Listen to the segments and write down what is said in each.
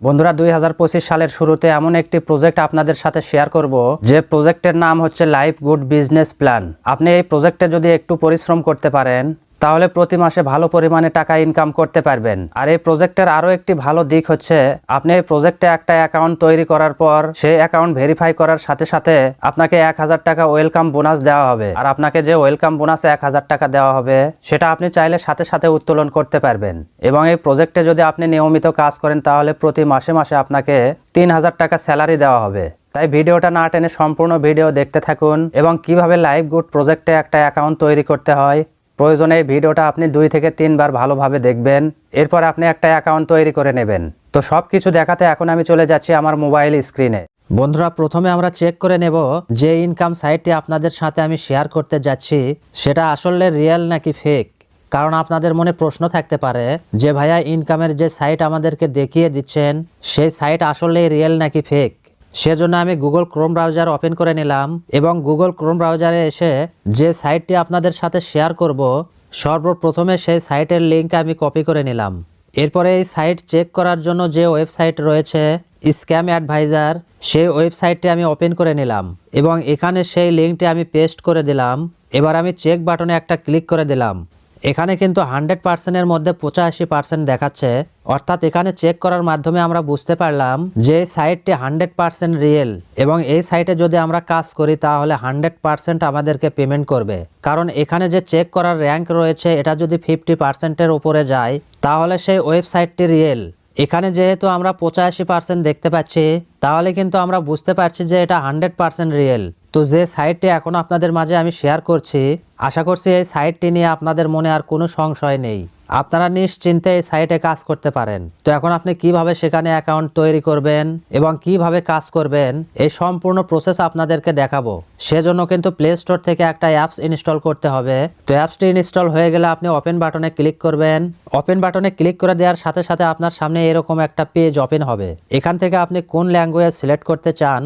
বন্ধুরা, দুই হাজার পঁচিশ সালের শুরুতে এমন একটি প্রজেক্ট আপনাদের সাথে শেয়ার করব। যে প্রজেক্টের নাম হচ্ছে লাইফ গুড বিজনেস প্ল্যান। আপনি এই প্রজেক্টে যদি একটু পরিশ্রম করতে পারেন তাহলে প্রতি মাসে ভালো পরিমাণে টাকা ইনকাম করতে পারবেন। আর এই প্রজেক্টের আরও একটি ভালো দিক হচ্ছে, আপনি এই প্রজেক্টে একটা অ্যাকাউন্ট তৈরি করার পর, সেই অ্যাকাউন্ট ভেরিফাই করার সাথে সাথে আপনাকে এক হাজার টাকা ওয়েলকাম বোনাস দেওয়া হবে। আর আপনাকে যে ওয়েলকাম বোনাস এক হাজার টাকা দেওয়া হবে, সেটা আপনি চাইলে সাথে সাথে উত্তোলন করতে পারবেন। এবং এই প্রজেক্টে যদি আপনি নিয়মিত কাজ করেন, তাহলে প্রতি মাসে মাসে আপনাকে তিন হাজার টাকা স্যালারি দেওয়া হবে। তাই ভিডিওটা না টেনে সম্পূর্ণ ভিডিও দেখতে থাকুন এবং কীভাবে লাইভ গুড প্রজেক্টে একটা অ্যাকাউন্ট তৈরি করতে হয় প্রয়োজনে ভিডিওটা আপনি দুই থেকে তিনবার ভালোভাবে দেখবেন। এরপর আপনি একটা অ্যাকাউন্ট তৈরি করে নেবেন। তো সব কিছু দেখাতে এখন আমি চলে যাচ্ছি আমার মোবাইল স্ক্রিনে। বন্ধুরা, প্রথমে আমরা চেক করে নেব যে ইনকাম সাইটটি আপনাদের সাথে আমি শেয়ার করতে যাচ্ছি, সেটা আসলে রিয়েল নাকি ফেক? কারণ আপনাদের মনে প্রশ্ন থাকতে পারে যে, ভাইয়া, ইনকামের যে সাইট আমাদেরকে দেখিয়ে দিচ্ছেন, সেই সাইট আসলে রিয়েল নাকি ফেক? সেজন্য আমি গুগল ক্রোম ব্রাউজার ওপেন করে নিলাম এবং গুগল ক্রোম ব্রাউজারে এসে যে সাইটটি আপনাদের সাথে শেয়ার করব, সর্বপ্রথমে সেই সাইটের লিঙ্ক আমি কপি করে নিলাম। এরপরে এই সাইট চেক করার জন্য যে ওয়েবসাইট রয়েছে স্ক্যাম অ্যাডভাইজার সেই ওয়েবসাইটটি আমি ওপেন করে নিলাম এবং এখানে সেই লিঙ্কটি আমি পেস্ট করে দিলাম। এবার আমি চেক বাটনে একটা ক্লিক করে দিলাম। এখানে কিন্তু হান্ড্রেড পার্সেন্টের মধ্যে পঁচাশি পার্সেন্ট দেখাচ্ছে। অর্থাৎ এখানে চেক করার মাধ্যমে আমরা বুঝতে পারলাম যে সাইটটি হান্ড্রেড পার্সেন্ট রিয়েল এবং এই সাইটে যদি আমরা কাজ করি তাহলে হান্ড্রেড পার্সেন্ট আমাদেরকে পেমেন্ট করবে। কারণ এখানে যে চেক করার র্যাঙ্ক রয়েছে, এটা যদি ফিফটি পার্সেন্টের উপরে যায়, তাহলে সেই ওয়েবসাইটটি রিয়েল এখানে যেহেতু আমরা পঁচাশি পার্সেন্ট দেখতে পাচ্ছি, তাহলে কিন্তু আমরা বুঝতে পারছি যে এটা হান্ড্রেড পার্সেন্ট রিয়েল তো যে সাইটটি এখন আপনাদের মাঝে আমি শেয়ার করছি, আশা করছি এই সাইটটি নিয়ে আপনাদের মনে আর কোনো সংশয় নেই। আপনারা নিশ্চিন্তে এই সাইটে কাজ করতে পারেন। তো এখন আপনি কীভাবে সেখানে অ্যাকাউন্ট তৈরি করবেন এবং কীভাবে কাজ করবেন, এই সম্পূর্ণ প্রসেস আপনাদেরকে দেখাবো। সেজন্য কিন্তু প্লে স্টোর থেকে একটা অ্যাপস ইনস্টল করতে হবে। তো অ্যাপসটি ইনস্টল হয়ে গেলে আপনি ওপেন বাটনে ক্লিক করবেন। ওপেন বাটনে ক্লিক করে দেওয়ার সাথে সাথে আপনার সামনে এরকম একটা পেজ ওপেন হবে। এখান থেকে আপনি কোন ল্যাঙ্গুয়েজ সিলেক্ট করতে চান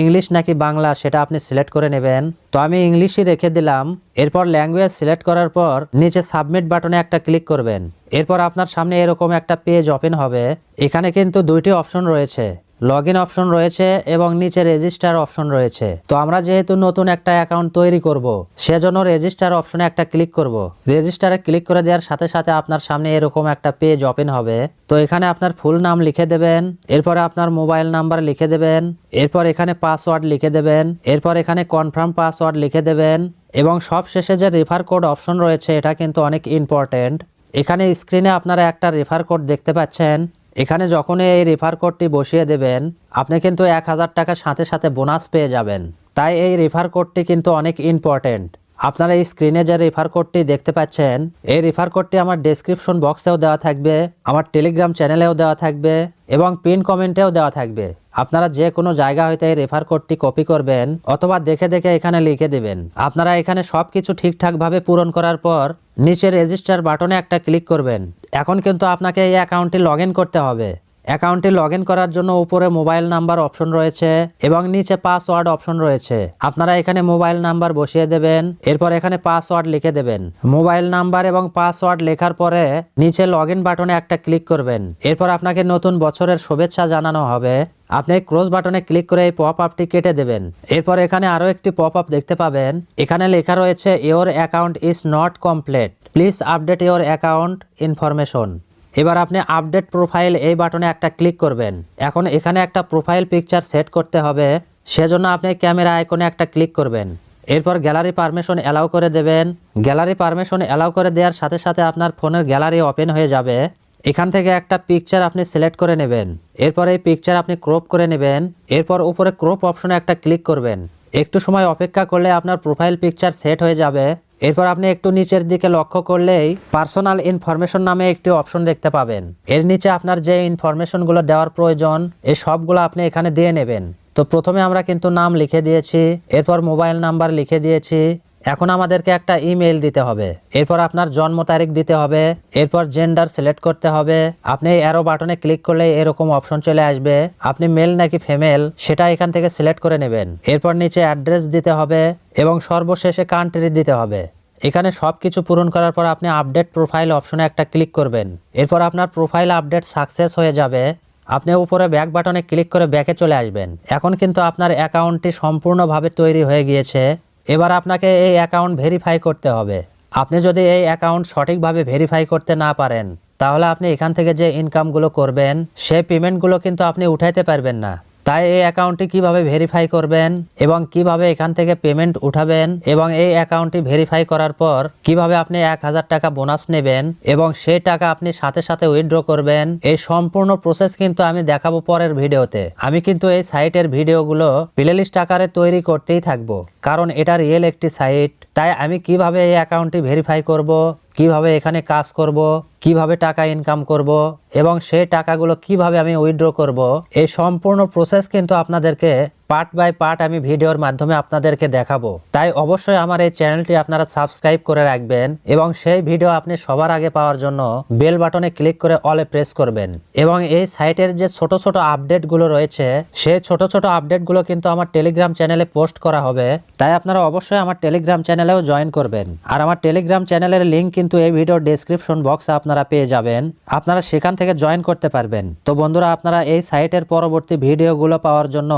ইংলিশ নাকি বাংলা সেটা আপনি সিলেক্ট করে নেবেন। তো আমি ইংলিশই রেখে দিলাম। এরপর ল্যাঙ্গুয়েজ সিলেক্ট করার পর নিচে সাবমিট বাটনে একটা ক্লিক করবেন। এরপর আপনার সামনে এরকম একটা পেজ ওপেন হবে। এখানে কিন্তু দুইটি অপশন রয়েছে। লগ ইন অপশন রয়েছে এবং নিচে রেজিস্টার অপশন রয়েছে। তো আমরা যেহেতু নতুন একটা অ্যাকাউন্ট তৈরি করব, সেজন্য রেজিস্টার অপশনে একটা ক্লিক করব। রেজিস্টারে ক্লিক করে দেওয়ার সাথে সাথে আপনার সামনে এরকম একটা পেজ ওপেন হবে। তো এখানে আপনার ফুল নাম লিখে দেবেন, এরপরে আপনার মোবাইল নাম্বার লিখে দেবেন, এরপর এখানে পাসওয়ার্ড লিখে দেবেন, এরপর এখানে কনফার্ম পাসওয়ার্ড লিখে দেবেন, এবং সব শেষে যে রেফার কোড অপশন রয়েছে, এটা কিন্তু অনেক ইম্পর্টেন্ট এখানে স্ক্রিনে আপনারা একটা রেফার কোড দেখতে পাচ্ছেন। এখানে যখন এই রেফার কোডটি বসিয়ে দেবেন, আপনি কিন্তু এক হাজার টাকার সাথে সাথে বোনাস পেয়ে যাবেন। তাই এই রেফার কোডটি কিন্তু অনেক ইম্পর্টেন্ট আপনারা এই স্ক্রিনে যে রেফার কোডটি দেখতে পাচ্ছেন, এই রেফার কোডটি আমার ডেসক্রিপশন বক্সেও দেওয়া থাকবে, আমার টেলিগ্রাম চ্যানেলেও দেওয়া থাকবে, এবং পিন কমেন্টেও দেওয়া থাকবে। আপনারা যে কোনো জায়গা হইতে এই রেফার কোডটি কপি করবেন অথবা দেখে দেখে এখানে লিখে দেবেন। আপনারা এখানে সব কিছু ঠিকঠাকভাবে পূরণ করার পর নিচে রেজিস্টার বাটনে একটা ক্লিক করবেন। এখন কিন্তু আপনাকে এই অ্যাকাউন্টটি লগ করতে হবে। অ্যাকাউন্টটি লগ করার জন্য উপরে মোবাইল নাম্বার অপশন রয়েছে এবং নিচে পাসওয়ার্ড অপশন রয়েছে। আপনারা এখানে মোবাইল নাম্বার বসিয়ে দেবেন, এরপর এখানে পাসওয়ার্ড লিখে দেবেন। মোবাইল নাম্বার এবং পাসওয়ার্ড লেখার পরে নিচে লগ বাটনে একটা ক্লিক করবেন। এরপর আপনাকে নতুন বছরের শুভেচ্ছা জানানো হবে। আপনি ক্রস বাটনে ক্লিক করে এই পপ আপটি কেটে দেবেন। এরপর এখানে আরও একটি পপ আপ দেখতে পাবেন। এখানে লেখা রয়েছে your account is not complete please update your account information এবার আপনি আপডেট প্রোফাইল এই বাটনে একটা ক্লিক করবেন। এখন এখানে একটা প্রোফাইল পিকচার সেট করতে হবে, সেজন্য আপনি ক্যামেরা আইকনে একটা ক্লিক করবেন। এরপর গ্যালারি পারমিশন অ্যালাউ করে দেবেন। গ্যালারি পারমিশন অ্যালাউ করে দেওয়ার সাথে সাথে আপনার ফোনের গ্যালারি ওপেন হয়ে যাবে। এখান থেকে একটা পিকচার আপনি সিলেক্ট করে নেবেন। এরপর এই পিকচার আপনি ক্রপ করে নেবেন। এরপর উপরে ক্রপ অপশনে একটা ক্লিক করবেন। একটু সময় অপেক্ষা করলে আপনার প্রোফাইল পিকচার সেট হয়ে যাবে। এরপর আপনি একটু নিচের দিকে লক্ষ্য করলেই পার্সোনাল ইনফরমেশন নামে একটি অপশন দেখতে পাবেন। এর নিচে আপনার যে ইনফরমেশনগুলো দেওয়ার প্রয়োজন এই সবগুলো আপনি এখানে দিয়ে নেবেন। তো প্রথমে আমরা কিন্তু নাম লিখে দিয়েছি, এরপর মোবাইল নাম্বার লিখে দিয়েছি এখন আমাদেরকে একটা ইমেল দিতে হবে। এরপর আপনার জন্ম তারিখ দিতে হবে। এরপর জেন্ডার সিলেক্ট করতে হবে। আপনি অ্যারো বাটনে ক্লিক করলে এরকম অপশন চলে আসবে। আপনি মেল নাকি ফিমেল সেটা এখান থেকে সিলেক্ট করে নেবেন। এরপর নিচে অ্যাড্রেস দিতে হবে এবং সর্বশেষে কান্ট্রি দিতে হবে। এখানে সব কিছু পূরণ করার পর আপনি আপডেট প্রোফাইল অপশনে একটা ক্লিক করবেন। এরপর আপনার প্রোফাইল আপডেট সাকসেস হয়ে যাবে। আপনি উপরে ব্যাক বাটনে ক্লিক করে ব্যাকে চলে আসবেন। এখন কিন্তু আপনার অ্যাকাউন্টটি সম্পূর্ণভাবে তৈরি হয়ে গিয়েছে। এবার আপনাকে এই অ্যাকাউন্ট ভেরিফাই করতে হবে। আপনি যদি এই অ্যাকাউন্ট সঠিকভাবে ভেরিফাই করতে না পারেন, তাহলে আপনি এখান থেকে যে ইনকামগুলো করবেন সেই পেমেন্টগুলো কিন্তু আপনি উঠাইতে পারবেন না। তাই এই অ্যাকাউন্টটি কীভাবে ভেরিফাই করবেন এবং কীভাবে এখান থেকে পেমেন্ট উঠাবেন এবং এই অ্যাকাউন্টটি ভেরিফাই করার পর কীভাবে আপনি এক হাজার টাকা বোনাস নেবেন এবং সেই টাকা আপনি সাথে সাথে উইথড্র করবেন, এই সম্পূর্ণ প্রসেস কিন্তু আমি দেখাবো পরের ভিডিওতে। আমি কিন্তু এই সাইটের ভিডিওগুলো প্লেলিস্ট আকারে তৈরি করতেই থাকব, কারণ এটা রিয়েল একটি সাইট তাই আমি কীভাবে এই অ্যাকাউন্টটি ভেরিফাই করব? কীভাবে এখানে কাজ করব? কীভাবে টাকা ইনকাম করব? এবং সেই টাকাগুলো কীভাবে আমি উইথড্র করব? এই সম্পূর্ণ প্রসেস কিন্তু আপনাদেরকে পার্ট বাই পার্ট আমি ভিডিওর মাধ্যমে আপনাদেরকে দেখাবো। তাই অবশ্যই আমার এই চ্যানেলটি আপনারা সাবস্ক্রাইব করে রাখবেন এবং সেই ভিডিও আপনি সবার আগে পাওয়ার জন্য বেল বাটনে ক্লিক করে অলে প্রেস করবেন। এবং এই সাইটের যে ছোট ছোট আপডেটগুলো রয়েছে, সেই ছোট ছোট আপডেটগুলো কিন্তু আমার টেলিগ্রাম চ্যানেলে পোস্ট করা হবে। তাই আপনারা অবশ্যই আমার টেলিগ্রাম চ্যানেলেও জয়েন করবেন। আর আমার টেলিগ্রাম চ্যানেলের লিঙ্ক কিন্তু এই ভিডিওর ডেসক্রিপশন বক্সে আপনারা পেয়ে যাবেন। আপনারা সেখান থেকে জয়েন করতে পারবেন। তো বন্ধুরা, আপনারা এই সাইটের পরবর্তী ভিডিওগুলো পাওয়ার জন্য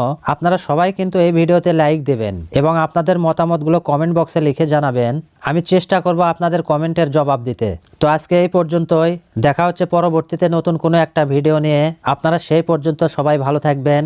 আপনারা সবাই কিন্তু এই ভিডিওতে লাইক দেবেন এবং আপনাদের মতামতগুলো কমেন্ট বক্সে লিখে জানাবেন। আমি চেষ্টা করব আপনাদের কমেন্টের জবাব দিতে। তো আজকে এই পর্যন্তই। দেখা হচ্ছে পরবর্তীতে নতুন কোনো একটা ভিডিও নিয়ে। আপনারা সেই পর্যন্ত সবাই ভালো থাকবেন।